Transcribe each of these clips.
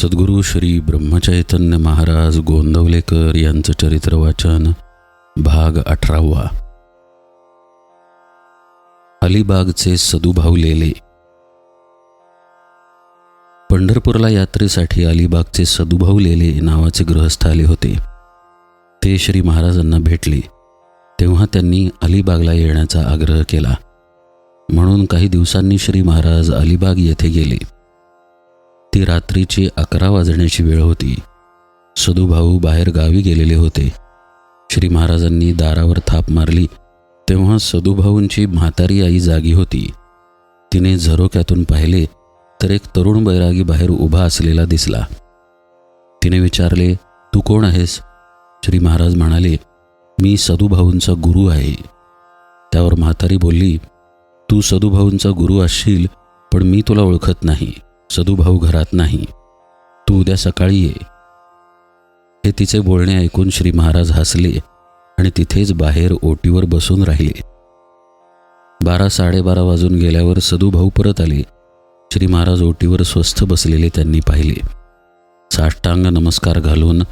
सद्गुरू श्री ब्रह्मचैतन्य महाराज गोंदवलेकर यांचं चरित्र वाचन भाग अठरावा. अलिबागचे सदुभाऊ लेले. पंढरपूरला यात्रेसाठी अलिबागचे सदुभाऊ लेले नावाचे गृहस्थ आले होते. ते श्री महाराजांना भेटले. तेव्हा त्यांनी अलिबागला येण्याचा आग्रह केला. म्हणून काही दिवसांनी श्री महाराज अलिबाग येथे गेले. ती रात्रीची अकरा वाजण्याची वेळ होती. सदुभाऊ बाहेर गावी गेलेले होते. श्री महाराजांनी दारावर थाप मारली तेव्हा सदुभाऊंची म्हातारी आई जागी होती. तिने झरोक्यातून पाहिले तर एक तरुण बैरागी बाहेर उभा असलेला दिसला. तिने विचारले तू कोण आहेस? श्री महाराज म्हणाले मी सदुभाऊंचा गुरु आहे. त्यावर म्हातारी बोलली तू सदूभाऊंचा गुरु असशील पण मी तुला ओळखत नाही. सदुभाऊ घरात नाही. तू उद्या सकाळी ये. हे तिचे बोलणे ऐकून श्री महाराज हसले आणि तिथेच बाहेर ओटीवर बसून राहिले. बारा साडेबारा वाजून गेल्यावर सदुभाऊ परत आले. श्री महाराज ओटीवर स्वस्थ बसलेले त्यांनी पाहिले. साष्टांग नमस्कार घालून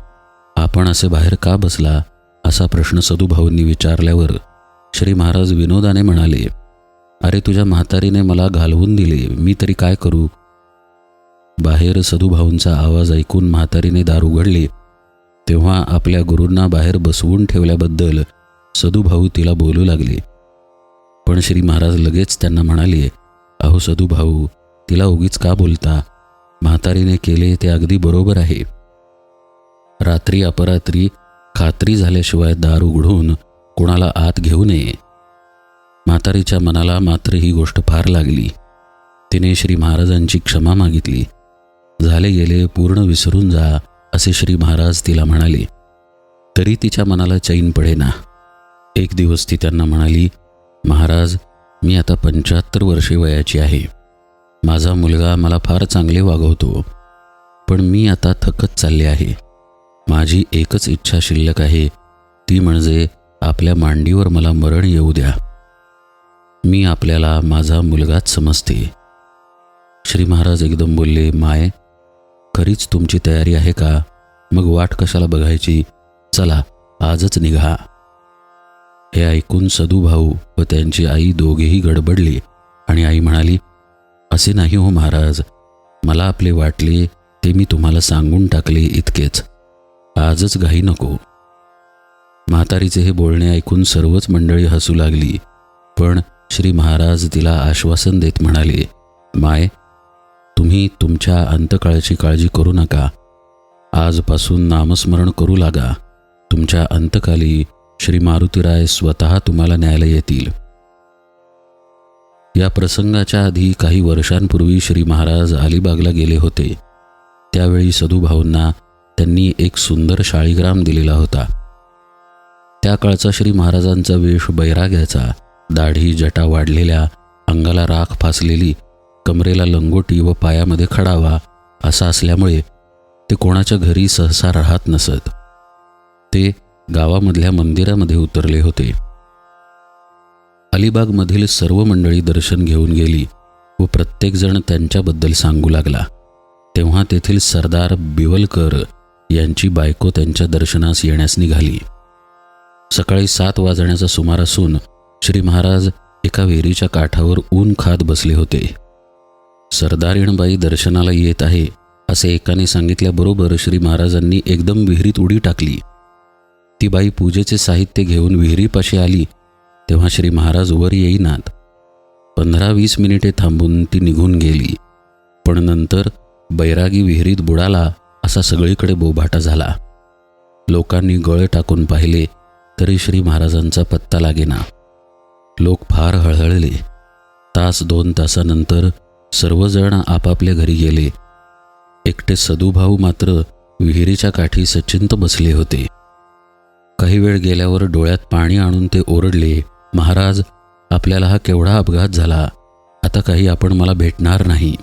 आपण असे बाहेर का बसला? असा प्रश्न सदुभाऊंनी विचारल्यावर श्री महाराज विनोदाने म्हणाले अरे तुझ्या म्हातारीने मला घालवून दिले मी तरी काय करू? बाहेर सदुभाऊंचा आवाज ऐकून म्हातारीने दार उघडले. तेव्हा आपल्या गुरूंना बाहेर बसवून ठेवल्याबद्दल सदुभाऊ तिला बोलू लागले. पण श्री महाराज लगेच त्यांना म्हणाले अहो सदुभाऊ तिला उगीच का बोलता? म्हातारीने केले ते अगदी बरोबर आहे. रात्री अपरात्री खात्री झाल्याशिवाय दार उघडून कोणाला आत घेऊ नये. म्हातारीच्या मनाला मात्र ही गोष्ट फार लागली. तिने श्री महाराजांची क्षमा मागितली. झाले गेले पूर्ण विसरून जा असे श्री महाराज तिला म्हणाले. तरी तिच्या मनाला चैन पडेना. एक दिवस ती त्यांना म्हणाली महाराज मी आता पंच्याहत्तर वर्षे वयाची आहे. माझा मुलगा मला फार चांगले वागवतो. पण मी आता थकत चालले आहे. माझी एकच इच्छा शिल्लक आहे. ती म्हणजे आपल्या मांडीवर मला मरण येऊ द्या. मी आपल्याला माझा मुलगाच समजते. श्री महाराज एकदम बोलले माय खरीच तुमची तयारी आहे का? मग वाट कशाला बघायची? चला आजच निघा. हे ऐकून सदुभाऊ व त्यांची आई दोघेही गडबडली आणि आई म्हणाली असे नाही हो महाराज. मला आपले वाटले ते मी तुम्हाला सांगून टाकले इतकेच. आजच घाई नको. म्हातारीचे हे बोलणे ऐकून सर्वच मंडळी हसू लागली. पण श्री महाराज तिला आश्वासन देत म्हणाले माय तुम्ही तुमच्या अंतकाळाची काळजी करू नका. आजपासून नामस्मरण करू लागा. तुमच्या अंतकाली श्री मारुतीराय स्वतः तुम्हाला न्यायला येतील या प्रसंगाच्या आधी काही वर्षांपूर्वी श्री महाराज अलिबागला गेले होते. त्यावेळी सदुभाऊंना त्यांनी एक सुंदर शाळीग्राम दिलेला होता. त्या काळचा श्री महाराजांचा वेश बैराग्याचा दाढी जटा वाढलेल्या अंगाला राख फासलेली कमरेला लंगोटी व पायामध्ये खडावा असा असल्यामुळे ते कोणाच्या घरी सहसा राहत नसत. ते गावामधल्या मंदिरामध्ये उतरले होते. अलिबागमधील सर्व मंडळी दर्शन घेऊन गेली व प्रत्येकजण त्यांच्याबद्दल सांगू लागला. तेव्हा तेथील सरदार बिवलकर यांची बायको त्यांच्या दर्शनास येण्यास निघाली. सकाळी सात वाजण्याचा सुमार असून श्री महाराज एका विहिरीच्या काठावर ऊन खात बसले होते. सरदारीणबाई दर्शनाला येत आहे असे एकाने सांगितल्याबरोबर श्री महाराजांनी एकदम विहिरीत उडी टाकली. ती बाई पूजेचे साहित्य घेऊन विहिरीपाशी आली तेव्हा श्री महाराज वर येईनात. पंधरा वीस मिनिटे थांबून ती निघून गेली पण नंतर बैरागी विहिरीत बुडाला असा सगळीकडे बोभाटा झाला. लोकांनी गळ टाकून पाहिले तरी श्री महाराजांचा पत्ता लागेना. लोक फार हळहळले. तास दोन तासानंतर सर्वजण आपापल्या घरी गेले. एकटे सदुभाऊ मात्र विहिरीच्या काठी सचिंत बसले होते. काही वेळ गेल्यावर डोळ्यात पाणी आणून ते ओरडले महाराज आपल्याला हा केवढा अपघात झाला. आता काही आपण मला भेटणार नाही.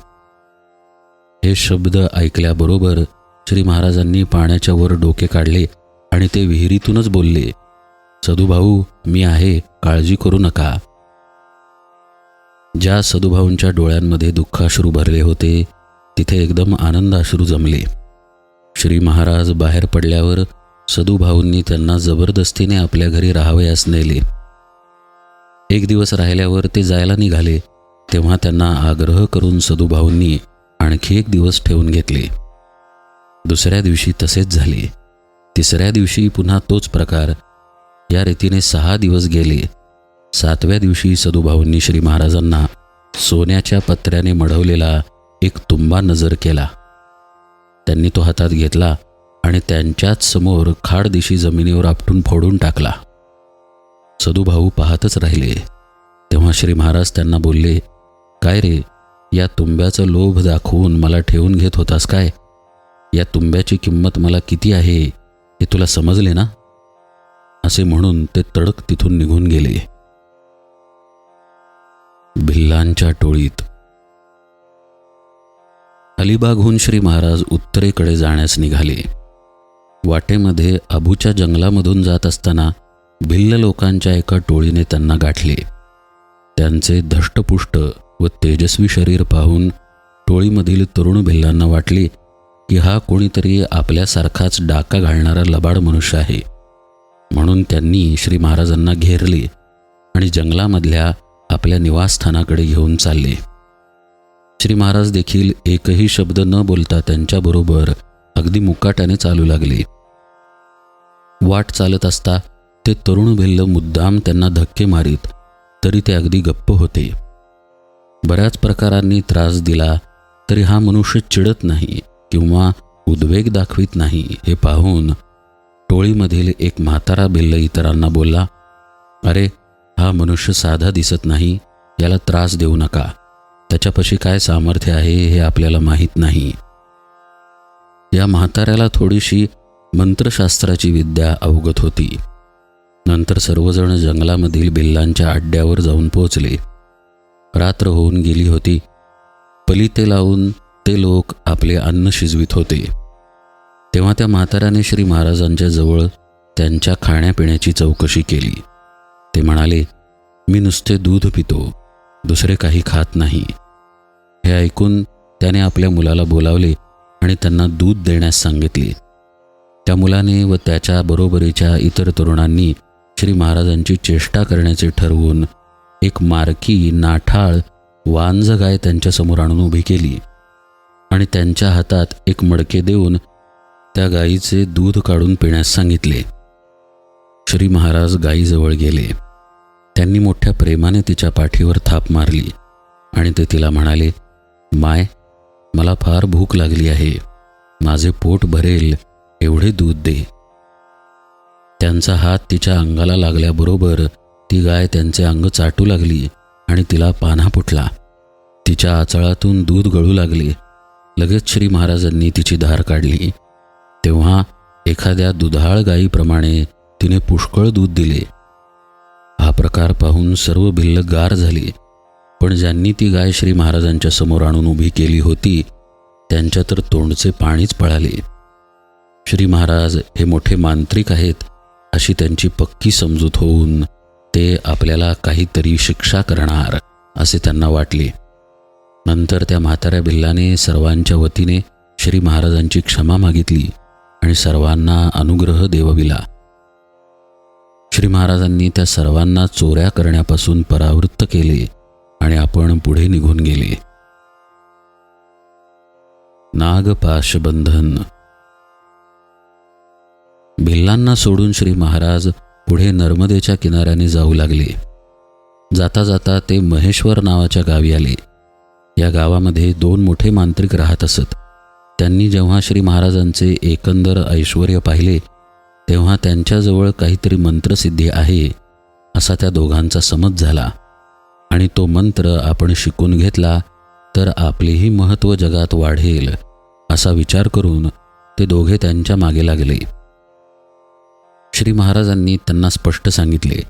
हे शब्द ऐकल्याबरोबर श्री महाराजांनी पाण्याच्या वर डोके काढले आणि ते विहिरीतूनच बोलले सदुभाऊ मी आहे काळजी करू नका. ज्या सदुभाऊंच्या डोळ्यांमध्ये दुःखाश्रू भरले होते तिथे एकदम आनंदाश्रू जमले. श्री महाराज बाहेर पडल्यावर सदुभाऊंनी त्यांना जबरदस्तीने आपल्या घरी राहावयास नेले. एक दिवस राहिल्यावर ते जायला निघाले तेव्हा त्यांना आग्रह करून सदुभाऊंनी आणखी एक दिवस ठेवून घेतले. दुसऱ्या दिवशी तसेच झाले. तिसऱ्या दिवशी पुन्हा तोच प्रकार. या रीतीने सहा दिवस गेले. सातव्या दिवशी सदुभाऊंनी श्री महाराजांना सोन्याच्या पत्र्याने मढवलेला एक तुंबा नजर केला. त्यांनी तो हातात घेतला आणि त्यांच्याच समोर खाड दिशी जमिनीवर आपटून फोडून टाकला. सदुभाऊ पाहतच राहिले. तेव्हा श्री महाराज त्यांना बोलले काय रे या तुंब्याचं लोभ दाखवून मला ठेवून घेत होतास काय? या तुंब्याची किंमत मला किती आहे हे तुला समजले ना? असे म्हणून ते तडक तिथून निघून गेले. भिल्लांच्या टोळीत. अलिबागहून श्री महाराज उत्तरेकडे जाण्यास निघाले. वाटेमध्ये अबूच्या जंगलामधून जात असताना भिल्ल लोकांच्या एका टोळीने त्यांना गाठले. त्यांचे धष्टपुष्ट व तेजस्वी शरीर पाहून टोळीमधील तरुण भिल्लांना वाटले की हा कोणीतरी आपल्यासारखाच डाका घालणारा लबाड मनुष्य आहे. म्हणून त्यांनी श्री महाराजांना घेरले आणि जंगलामधल्या आपल्या निवासस्थानाकडे घेऊन चालले. श्री महाराज देखील एकही शब्द न बोलता त्यांच्याबरोबर अगदी मुकाट्याने चालू लागले. वाट चालत असता ते तरुण भिल्ल मुद्दाम त्यांना धक्के मारीत तरी ते अगदी गप्प होते. बऱ्याच प्रकारांनी त्रास दिला तरी हा मनुष्य चिडत नाही किंवा उद्वेग दाखवित नाही हे पाहून टोळीमधील एक म्हातारा भिल्ल इतरांना बोलला अरे हा मनुष्य साधा दिसत नाही याला त्रास देऊ नका. त्याच्यापाशी काय सामर्थ्य आहे हे आपल्याला माहीत नाही. या म्हाताऱ्याला थोडीशी मंत्रशास्त्राची विद्या अवगत होती. नंतर सर्वजण जंगलामधील बिल्लांच्या अड्ड्यावर जाऊन पोचले रात्र होऊन गेली होती. पलिते लावून ते लोक आपले अन्न शिजवित होते. तेव्हा त्या म्हाताऱ्याने श्री महाराजांच्या जवळ त्यांच्या खाण्यापिण्याची चौकशी केली. ते म्हणाले मी नुसते दूध पितो दुसरे काही खात नाही. हे ऐकून त्याने आपल्या मुलाला बोलावले आणि त्यांना दूध देण्यास सांगितले. त्या मुलाने व त्याच्या बरोबरीच्या इतर तरुणांनी श्री महाराजांची चेष्टा करण्याचे ठरवून एक मारकी नाठाळ वांज गाय त्यांच्यासमोर आणून उभी केली आणि त्यांच्या हातात एक मडके देऊन त्या गायीचे दूध काढून पिण्यास सांगितले. श्री महाराज गायीजवळ गेले. त्यांनी मोठ्या प्रेमाने तिच्या पाठीवर थाप मारली आणि ते तिला म्हणाले माय मला फार भूक लागली आहे. माझे पोट भरेल एवढे दूध दे. त्यांचा हात तिच्या अंगाला लागल्याबरोबर ती गाय त्यांचे अंग चाटू लागली आणि तिला पान्हा फुटला. तिच्या आचळातून दूध गळू लागले. लगेच श्री महाराजांनी तिची धार काढली. तेव्हा एखाद्या दुधाळ गायीप्रमाणे तिने पुष्कळ दूध दिले. हा प्रकार पाहून सर्व भिल्ल गार झाली. पण ज्यांनी ती गाय श्री महाराजांच्या समोर आणून उभी केली होती त्यांच्या तर तोंडचे पाणीच पळाले. श्री महाराज हे मोठे मांत्रिक आहेत अशी त्यांची पक्की समजूत होऊन ते आपल्याला काहीतरी शिक्षा करणार असे त्यांना वाटले. नंतर त्या म्हाताऱ्या बिल्लाने सर्वांच्या वतीने श्री महाराजांची क्षमा मागितली आणि सर्वांना अनुग्रह देवविला. श्री महाराजांनी त्या सर्वांना चोऱ्या करण्यापासून परावृत्त केले आणि आपण पुढे निघून गेले. नागपाशबंधन भिल्लांना सोडून श्री महाराज पुढे नर्मदेच्या किनाऱ्याने जाऊ लागले. जाता जाता ते महेश्वर नावाच्या गावी आले. या गावामध्ये दोन मोठे मांत्रिक राहत असत. त्यांनी जेव्हा श्री महाराजांचे एकंदर ऐश्वर पाहिले तेव्हा त्यांच्याजवळ काहीतरी मंत्रसिद्धी आहे असा त्या दोघांचा समज झाला. आणि तो मंत्र आपण शिकून घेतला तर आपलेही महत्त्व जगात वाढेल असा विचार करून ते दोघे त्यांच्या मागे लागले. श्री महाराजांनी त्यांना स्पष्ट सांगितले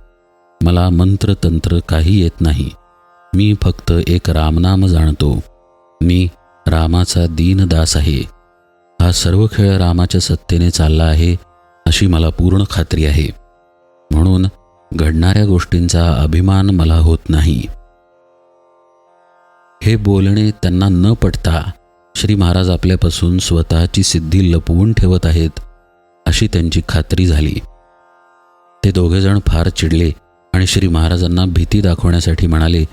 मला मंत्र तंत्र काही येत नाही. मी फक्त एक रामनाम जाणतो. मी रामाचा दीनदास आहे. हा सर्व खेळ रामाच्या सत्तेने चालला आहे अशी मला पूर्ण खात्री आहे. म्हणून घडणाऱ्या गोष्टींचा अभिमान मला होत नाही. हे बोलणे त्यांना न पटता श्री महाराज आपल्यापासून स्वतःची सिद्धी लपवून ठेवत आहेत अशी त्यांची खात्री झाली. ते दोघेजण फार चिडले आणि श्री महाराजांना भीती दाखवण्यासाठी म्हणाले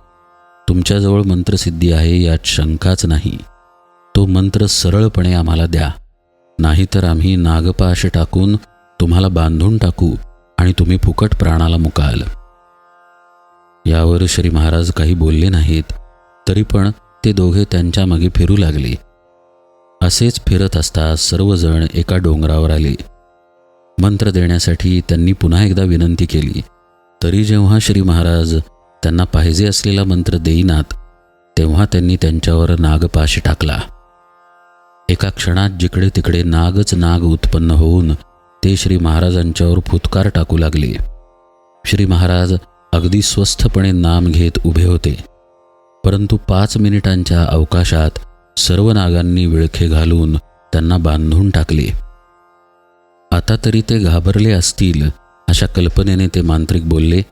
तुमच्याजवळ मंत्रसिद्धी आहे यात शंकाच नाही. तो मंत्र सरळपणे आम्हाला द्या. नाहीतर आम्ही नागपाश टाकून तुम्हाला बांधून टाकू आणि तुम्ही फुकट प्राणाला मुकाल. यावर श्री महाराज काही बोलले नाहीत तरी पण ते दोघे त्यांच्या मागे फिरू लागले. असेच फिरत असता सर्वजण एका डोंगरावर आले. मंत्र देण्यासाठी त्यांनी पुन्हा एकदा विनंती केली तरी जेव्हा श्री महाराज त्यांना पाहिजे असलेला मंत्र देईनात तेव्हा त्यांनी त्यांच्यावर नागपाश टाकला. एका क्षणात जिकडे तिकडे नागच नाग उत्पन्न होऊन ते श्री महाराजांच्यावर फुतकार टाकू लागले. श्री महाराज अगदी स्वस्थपणे नाम घेत उभे होते. परंतु पाच मिनिटांच्या अवकाशात सर्व नागांनी विळखे घालून त्यांना बांधून टाकले. आता तरी ते घाबरले असतील अशा कल्पनेने ते मांत्रिक बोलले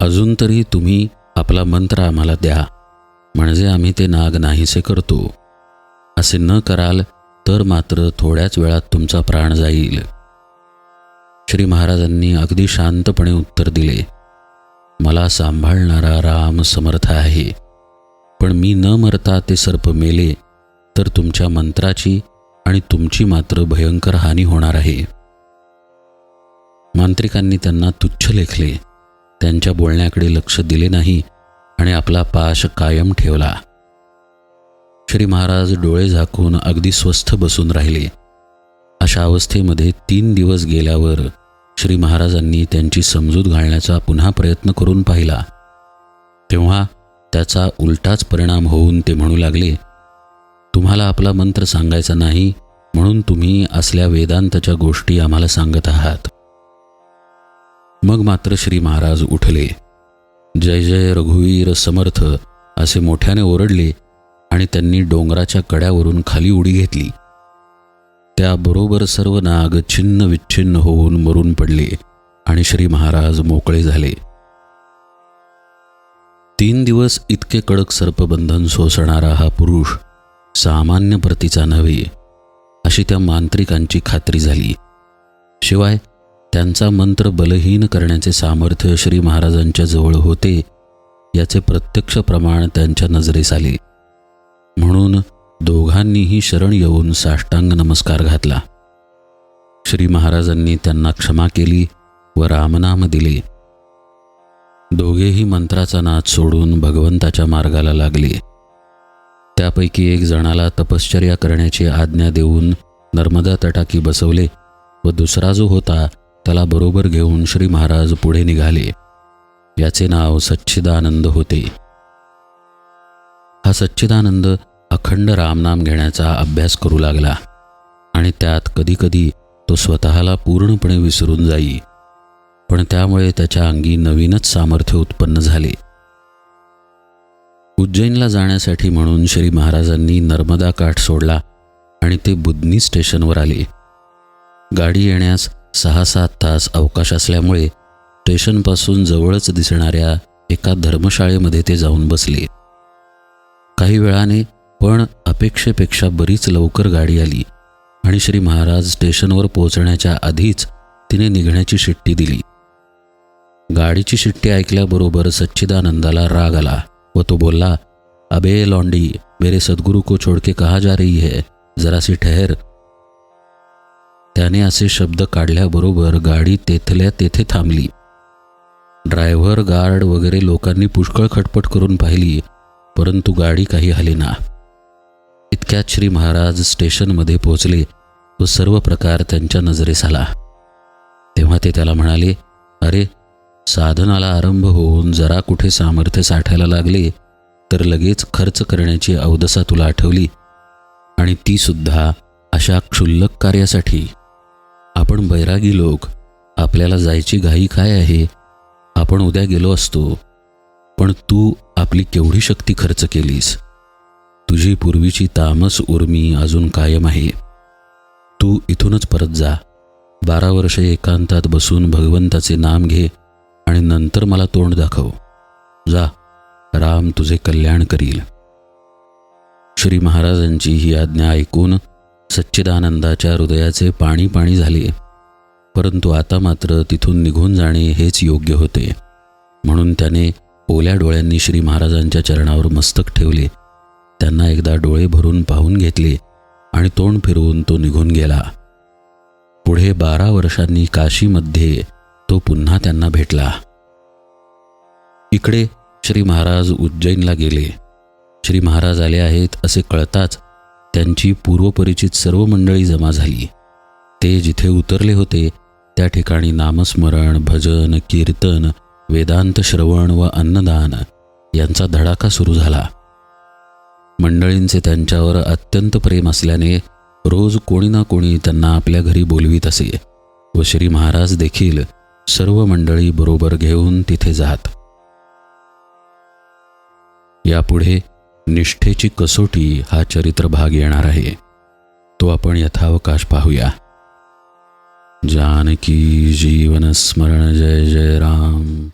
अजून तरी तुम्ही आपला मंत्र आम्हाला द्या म्हणजे आम्ही ते नाग नाहीसे करतो. असे न कराल तर मात्र थोड्याच वेळात तुमचा प्राण जाईल. श्री महाराजांनी अगदी शांतपणे उत्तर दिले मला सांभाळणारा राम समर्थ आहे पण मी न मरता ते सर्प मेले तर तुमच्या मंत्राची आणि तुमची मात्र भयंकर हानी होणार आहे. मांत्रिकांनी त्यांना तुच्छ लेखले त्यांच्या बोलण्याकडे लक्ष दिले नाही आणि आपला पाश कायम ठेवला. श्री महाराज डोळे झाकून अगदी स्वस्थ बसून राहिले. अशा अवस्थेमध्ये तीन दिवस गेल्यावर श्री महाराजांनी त्यांची समजूत घालण्याचा पुन्हा प्रयत्न करून पाहिला. तेव्हा त्याचा उलटाच परिणाम होऊन ते म्हणू लागले तुम्हाला आपला मंत्र सांगायचा नाही म्हणून तुम्ही असल्या वेदांतच्या गोष्टी आम्हाला सांगत आहात. मग मात्र श्री महाराज उठले. जय जय रघुवीर समर्थ असे मोठ्याने ओरडले आणि त्यांनी डोंगराच्या कड्यावरून खाली उडी घेतली. त्याबरोबर सर्व नाग छिन्न विच्छिन्न होऊन मरून पडले आणि श्री महाराज मोकळे झाले. तीन दिवस इतके कडक सर्पबंधन सोसणारा हा पुरुष सामान्य प्रतीचा नव्हे अशी त्या मांत्रिकांची खात्री झाली. शिवाय त्यांचा मंत्र बलहीन करण्याचे सामर्थ्य श्री महाराजांच्या जवळ होते याचे प्रत्यक्ष प्रमाण त्यांच्या नजरेस आले. म्हणून दोघांनीही शरण येऊन साष्टांग नमस्कार घातला. श्री महाराजांनी त्यांना क्षमा केली व रामनाम दिले. दोघेही मंत्राचा नाद सोडून भगवंताच्या मार्गाला लागले. त्यापैकी एक जणाला तपश्चर्या करण्याची आज्ञा देऊन नर्मदा तटाकी बसवले व दुसरा जो होता त्याला बरोबर घेऊन श्री महाराज पुढे निघाले. याचे नाव सच्चिदानंद होते. हा सच्चिदानंद अखंड रामनाम घेण्याचा अभ्यास करू लागला आणि त्यात कधीकधी तो स्वतःला पूर्णपणे विसरून जाई. पण त्यामुळे त्याच्या अंगी नवीनच सामर्थ्य उत्पन्न झाले. उज्जैनला जाण्यासाठी म्हणून श्री महाराजांनी नर्मदा काठ सोडला आणि ते बुधनी स्टेशनवर आले. गाडी येण्यास सहा सात तास अवकाश असल्यामुळे स्टेशनपासून जवळच दिसणाऱ्या एका धर्मशाळेमध्ये ते जाऊन बसले. काही वेळाने पण अपेक्षेपेक्षा बरीच लवकर गाडी आली आणि श्री महाराज स्टेशनवर पोहोचण्याच्या आधीच तिने निघण्याची शिट्टी दिली. गाडीची शिट्टी ऐकल्याबरोबर सच्चिदानंदाला राग आला व तो बोलला अबे लॉन्डी मेरे सद्गुरु को छोड़के कहा जा रही है? जरासी ठहर. त्याने असे शब्द काढल्याबरोबर गाडी तेथल्या तेथे थांबली. ड्रायव्हर गार्ड वगैरे लोकांनी पुष्कळ खटपट करून पाहिली परंतु गाडी काही हलेना इतक्यात श्री महाराज स्टेशनमध्ये पोहोचले व सर्व प्रकार त्यांच्या नजरेस आला. तेव्हा ते त्याला म्हणाले अरे साधनाला आरंभ होऊन जरा कुठे सामर्थ्य साठायला लागले तर लगेच खर्च करण्याची अवदसा तुला आठवली. आणि ती सुद्धा अशा क्षुल्लक कार्यासाठी. आपण बैरागी लोक आपल्याला जायची घाई काय आहे? आपण उद्या गेलो असतो. पण तू आपली केवढी शक्ती खर्च केलीस? तुझी पूर्वीची तामस उर्मी अजून कायम आहे. तू इथूनच परत जा. बारा वर्षे एकांतात बसून भगवंताचे नाम घे आणि नंतर मला तोंड दाखव. जा. राम तुझे कल्याण करील. श्री महाराजांची ही आज्ञा ऐकून सच्चिदानंदाच्या हृदयाचे पाणी पाणी झाले. परंतु आता मात्र तिथून निघून जाणे हेच योग्य होते. म्हणून त्याने ओल्या डोळ्यांनी श्री महाराजांच्या चरणावर मस्तक ठेवले. त्यांना एकदा डोळे भरून पाहून घेतले आणि तोंड फिरवून तो निघून गेला. पुढे बारा वर्षांनी काशीमध्ये तो पुन्हा त्यांना भेटला. इकडे श्री महाराज उज्जैनला गेले. श्री महाराज आले आहेत असे कळताच त्यांची पूर्वपरिचित सर्व मंडळी जमा झाली. ते जिथे उतरले होते त्या ठिकाणी नामस्मरण भजन कीर्तन वेदांत श्रवण व अन्नदान यांचा धडाका सुरू झाला. मंडळींचे त्यांच्यावर अत्यंत प्रेम असल्याने रोज कोणी ना कोणी त्यांना आपल्या घरी बोलवीत असे व श्री महाराज देखील सर्व मंडळी बरोबर घेऊन तिथे जात. यापुढे निष्ठेची कसोटी हा चरित्र भाग येणार आहे. तो आपण यथावकाश पाहूया. जानकी जीवन स्मरण जय जय राम.